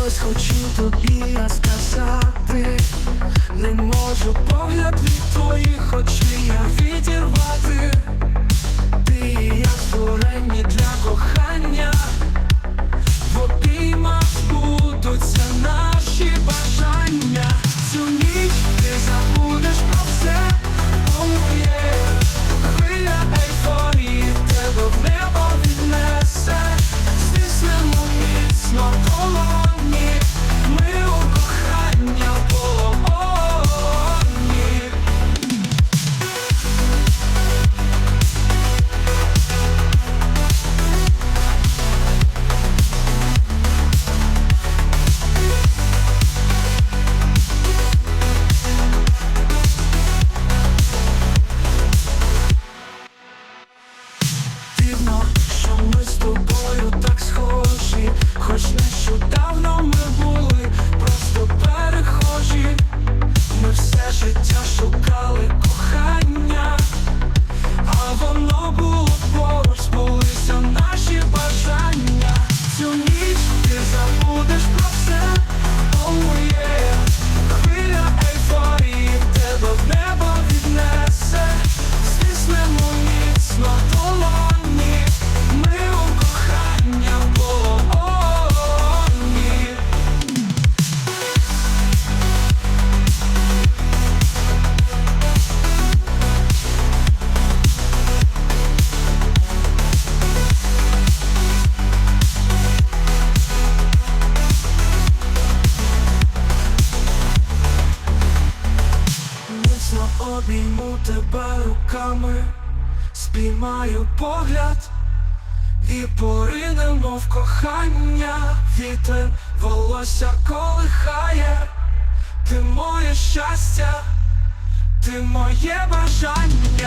щось хочу тобі сказати, не можу погляд від твоїх. з тобою так схожі, хоч нещодавно ми були. обійму тебе руками, спіймаю погляд і поринемо в кохання, вітер волосся колихає, ти моє щастя, ти моє бажання.